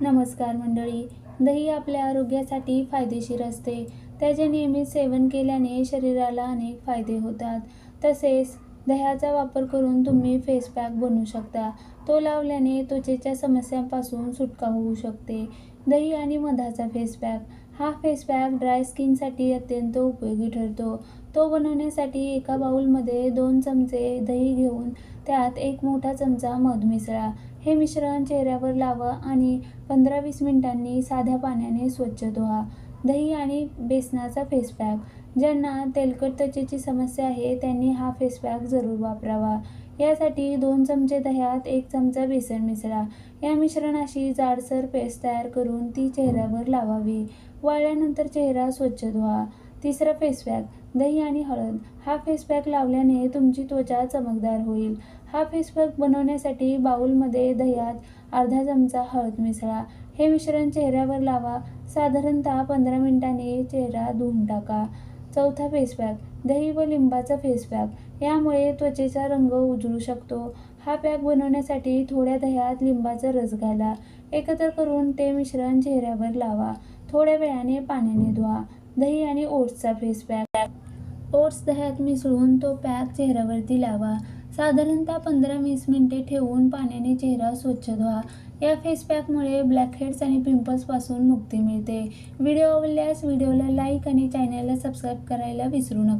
नमस्कार मंडळी. दही आपल्या आरोग्यासाठी फायदेशीर असते. त्याचे नियमित सेवन केल्याने शरीराला अनेक फायदे होतात. तसेच दह्याचा वापर करून तुम्ही फेस पॅक बनवू शकता. तो लावल्याने त्वचेच्या समस्यांपासून सुटका होऊ शकते. दही आणि मधाचा फेस पॅक हा फेस पॅक ड्राय स्किनसाठी अत्यंत उपयोगी ठरतो. तो बनवण्यासाठी एका बाऊलमध्ये दोन चमचे दही घेऊन त्यात एक मोठा चमचा मध मिसळा. हे मिश्रण चेहऱ्यावर लावा आणि पंधरा वीस मिनिटांनी साध्या पाण्याने स्वच्छ धुवा. दही आणि बेसनाचा फेस पॅक ज्यांना तेलकट त्वचेची समस्या आहे त्यांनी हा फेसपॅक जरूर वापरावा. यासाठी दोन चमचे दह्यात एक चमचा बेसन मिसळा. या मिश्रणाशी जाडसर पेस्ट तयार करून ती चेहऱ्यावर लावावी. वाळल्यानंतर चेहरा स्वच्छ धुवा. तिसरा फेस पॅक दही आणि हळद. हा फेस पॅक लावल्याने तुमची त्वचा चमकदार होईल. हा फेसपॅक बनवण्यासाठी बाऊलमध्ये दह्यात अर्धा चमचा हळद मिसळा. हे मिश्रण चेहऱ्यावर लावा. साधारणतः पंधरा मिनिटांनी चेहरा धुवून टाका. चौथा फेस पॅक दही व लिंबाचा फेस पॅक यामुळे त्वचेचा रंग उजळू शकतो. हा पॅक बनवण्यासाठी थोड्या दह्यात लिंबाचा रस घाला. एकत्र करून ते मिश्रण चेहऱ्यावर लावा. थोड्या वेळाने पाण्याने धुवा. दही आणि ओट्सचा फेस पॅक ओट्स दह्यात मिसळून तो पॅक चेहऱ्यावरती लावा. साधारणतः पंधरा वीस मिनिटे ठेवून पाण्याने चेहरा स्वच्छ धुवा. या फेस पॅकमुळे ब्लॅकहेड्स आणि पिंपल्सपासून मुक्ती मिळते. व्हिडिओ आवडल्यास व्हिडिओला लाईक आणि चॅनलला सबस्क्राईब करायला विसरू नका.